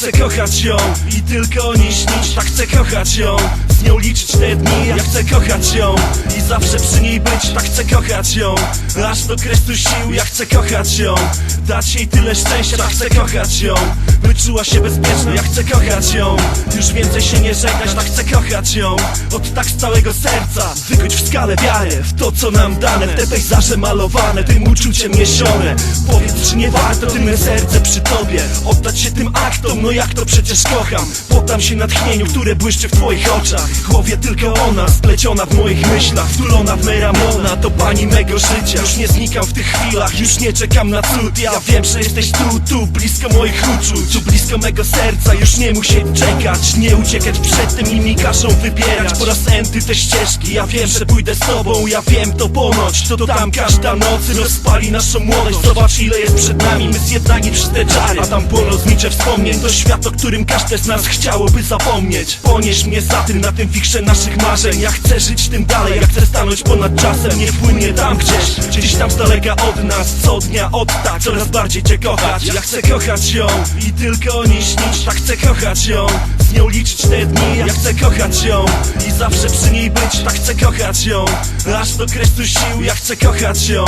chcę kochać ją i tylko o niej śnić Tak chcę kochać ją, z nią liczyć te dni. Ja chcę kochać ją i zawsze przy niej być. Tak chcę kochać ją, aż do kresu sił. Ja chcę kochać ją, dać jej tyle szczęścia. Tak chcę kochać ją, by czuła się bezpieczna. Ja chcę kochać ją, już więcej się nie żegnać. Tak chcę kochać ją, od tak z całego serca. Wykuć w skalę wiarę w to co nam dane. W te pejzaże malowane, tym uczuciem niesione Powiedz czy nie warto tym serce przy tobie Oddać się tym aktom, no jak to przecież kocham? Poddam się natchnieniu, które błyszczy w twoich oczach W głowie tylko ona, spleciona w moich myślach Wtulona w me ramiona, to pani mego życia. Już nie znikam w tych chwilach, już nie czekam na cud. Ja wiem, że jesteś tu, tu, blisko moich uczuć Tu blisko mego serca, już nie musieć czekać Nie uciekać przed tym i mi każą wybierać. Po raz enty te ścieżki, ja wiem, że pójdę z tobą Ja wiem to ponoć, to, to tam każda noc Rozpali naszą młodość, zobacz ile jest przed nami My zjednani przez te czary, a tam płoną znicze wspomnień To świat, o którym każde z nas chciałoby zapomnieć. Ponieś mnie za tym, na tym fikrze naszych marzeń. Ja chcę żyć tym dalej, ja chcę stanąć ponad czasem. Nie płynie tam gdzieś, gdzieś tam z daleka od nas. Co dnia od tak, coraz bardziej cię kochać. Ja chcę kochać ją i tylko o niej śnić Tak chcę kochać ją, z nią liczyć te dni. Ja chcę kochać ją i zawsze przy niej być. Tak chcę kochać ją, aż do kresu sił. Ja chcę kochać ją,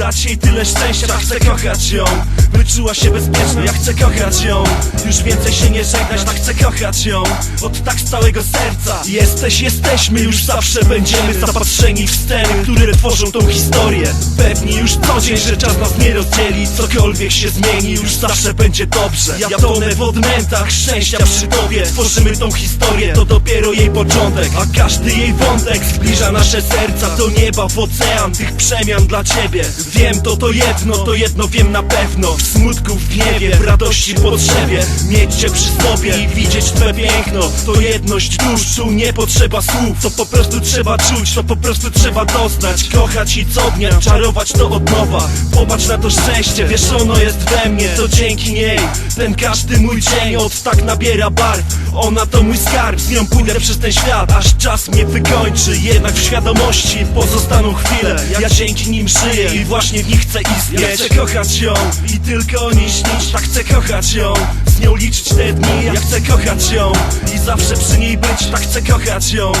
dać jej tyle szczęścia Tak chcę kochać ją, by czuła się bezpieczna Ja chcę kochać ją, już więcej się nie żegnać Tak chcę kochać ją, od tak z całego serca Jesteś, jesteśmy, już zawsze będziemy Zapatrzeni w sceny, które tworzą tą historię. Pewni już co dzień, że czas nas nie rozdzieli. Cokolwiek się zmieni, już zawsze będzie dobrze. Ja tonę w odmętach szczęścia przy tobie. Tworzymy tą historię, to dopiero jej początek. A każdy jej wątek zbliża nasze serca Do nieba w ocean. Tych przemian dla ciebie Wiem to to jedno, to jedno wiem na pewno. W smutku, w gniewie, w radości, potrzebie. Mieć cię przy sobie i widzieć twe piękno. To jedność dusz, nie potrzeba słów. To po prostu trzeba czuć, to po prostu trzeba doznać. Kochać i co dnia, czarować to od nowa. Popatrz na to szczęście, wiesz ono jest we mnie To dzięki niej, ten każdy mój dzień Od tak nabiera barw. Ona to mój skarb, z nią pójdę przez ten świat. Aż czas mnie wykończy, jednak w świadomości Pozostaną chwile, ja dzięki nim żyję I właśnie w nich chcę istnieć Ja chcę kochać ją i tylko o niej śnić Tak chcę kochać ją, z nią liczyć te dni Ja chcę kochać ją i zawsze przy niej być Tak chcę kochać ją,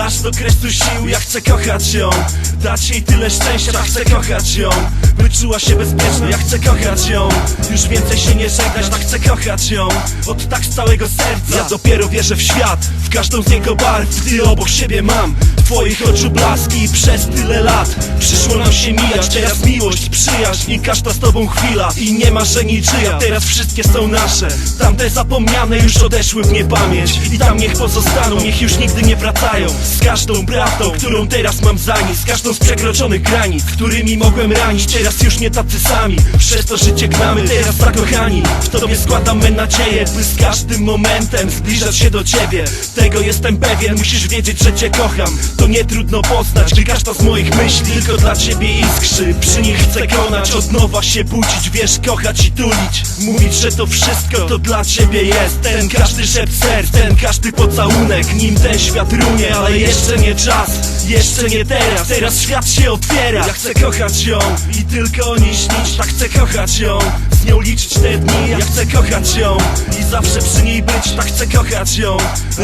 aż do kresu sił Ja chcę kochać ją, dać jej tyle szczęścia Tak chcę kochać ją, by czuła się bezpieczna Ja chcę kochać ją, już więcej się nie żegnać Tak chcę kochać ją, od tak z całego serca Ja dopiero wierzę w świat, w każdą z jego barw Gdy obok siebie mam. Twoich oczu blaski Przez tyle lat. Przyszło nam się mijać Teraz miłość, przyjaźń i każda z tobą chwila. I nie ma, że niczyja, teraz wszystkie są nasze. Tamte zapomniane już odeszły w niepamięć I tam niech pozostaną, niech już nigdy nie wracają. Z każdą prawdą, którą teraz mam za nic. Z każdą z przekroczonych granic, którymi mogłem ranić. Teraz już nie tacy sami, przez to życie gnamy Teraz zakochani, w tobie składam me nadzieję By z każdym momentem zbliżać się do ciebie. Tego jestem pewien, musisz wiedzieć, że cię kocham. To nie trudno poznać, gdy każda z moich myśli Tylko dla ciebie iskrzy, przy nich chcę konać Od nowa się budzić, wiesz, kochać i tulić Mówić, że to wszystko to dla ciebie jest. Ten każdy szept serc, ten każdy pocałunek Nim ten świat runie, ale jeszcze nie czas Jeszcze nie teraz, teraz świat się otwiera. Ja chcę kochać ją i tylko o niej śnić Tak chcę kochać ją, z nią liczyć te dni Ja chcę kochać ją. I zawsze przy niej być Tak chcę kochać ją,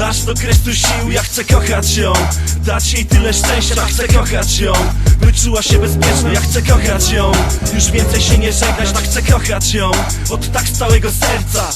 aż do kresu sił Ja chcę kochać ją, dać jej tyle szczęścia Tak chcę kochać ją, by czuła się bezpieczna Ja chcę kochać ją, już więcej się nie żegnać Tak chcę kochać ją, od tak z całego serca